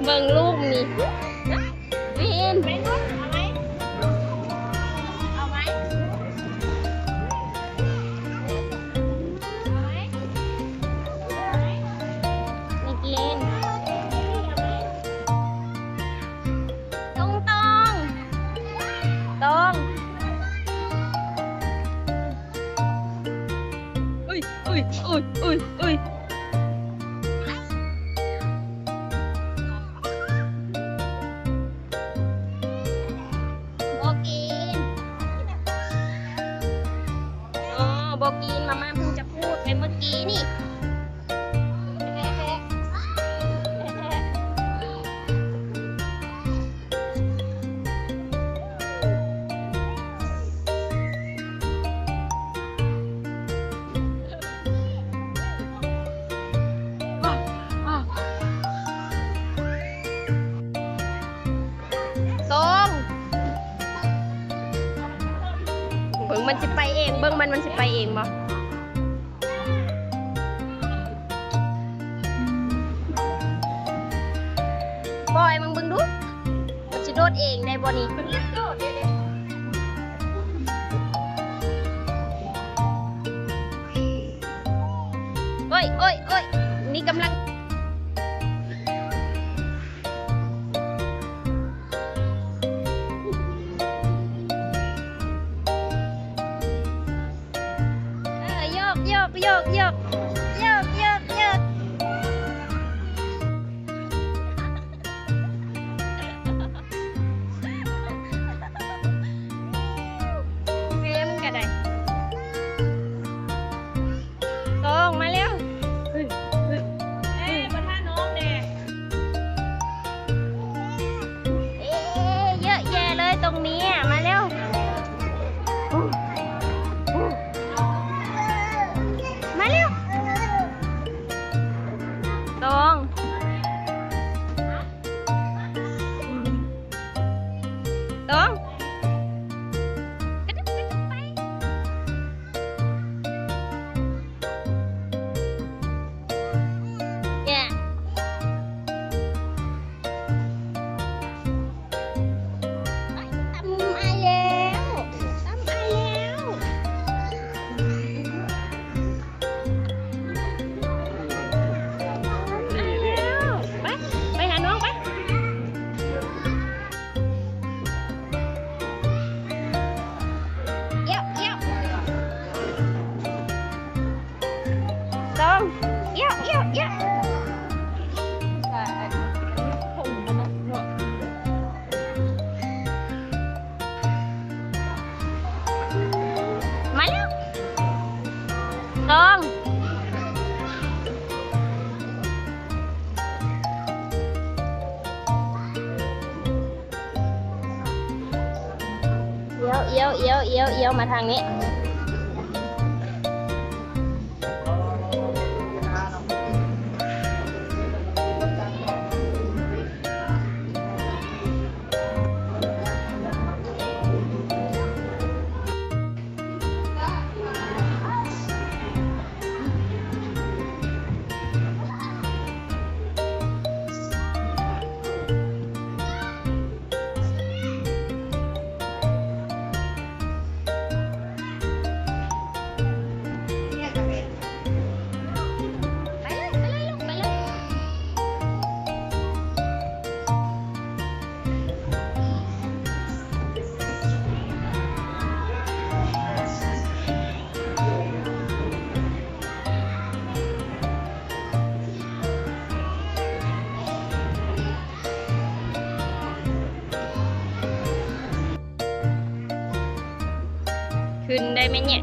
vâng luôn. Oi, oi, oi, oi. มันจะไปเองเบิ้งมันมันจะไปเองบ่ปล่อยมึงเบิ้งดูมันจะโดดเองได้บ่นี้โอ้ยโอ้ย 不要不要 doang เอี้ยวเอี้ยวเอี้ยวเอี้ยวมาทางนี้ ขึ้นได้ไหมเนี่ย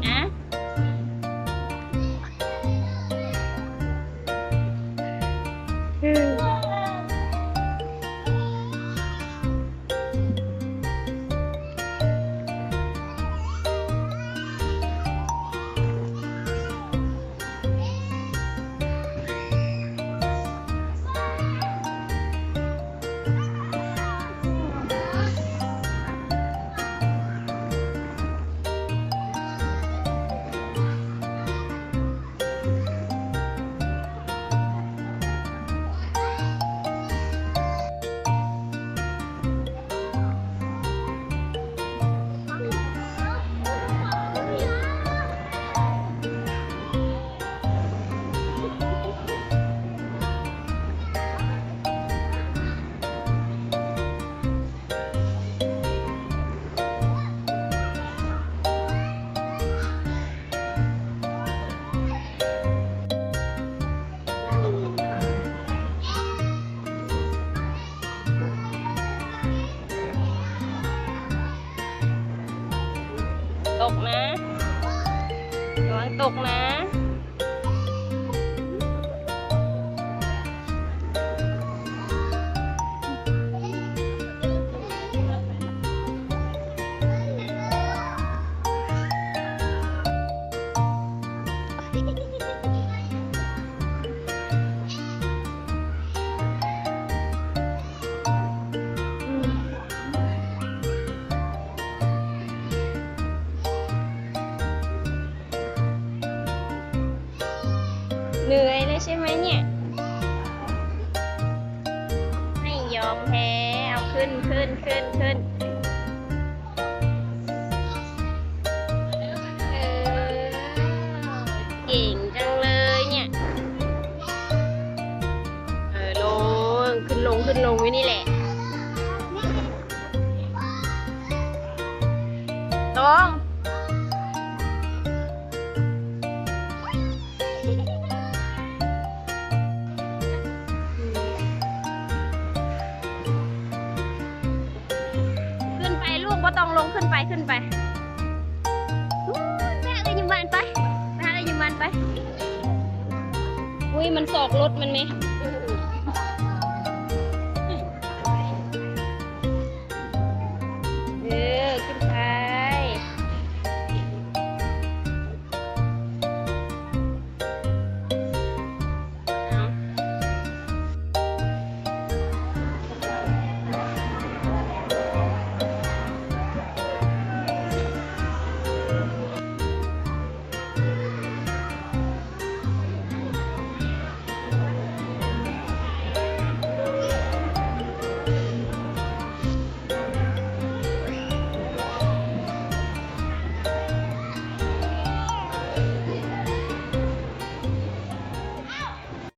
ะระวังตกนะ เหนื่อยเลยใช่ไหมเนี่ย ไม่ยอมแพ้ เอาขึ้นขึ้นขึ้นขึ้นเออเก่งจังเลยเนี่ย เออลง ขึ้นลงขึ้นลงไว้นี่แหละลง ก็ต้องลงขึ้นไปขึ้นไปแม่เลยยืมมันไปแม่เลยยืมมันไป อุ้ยมันสอกรถมันไหม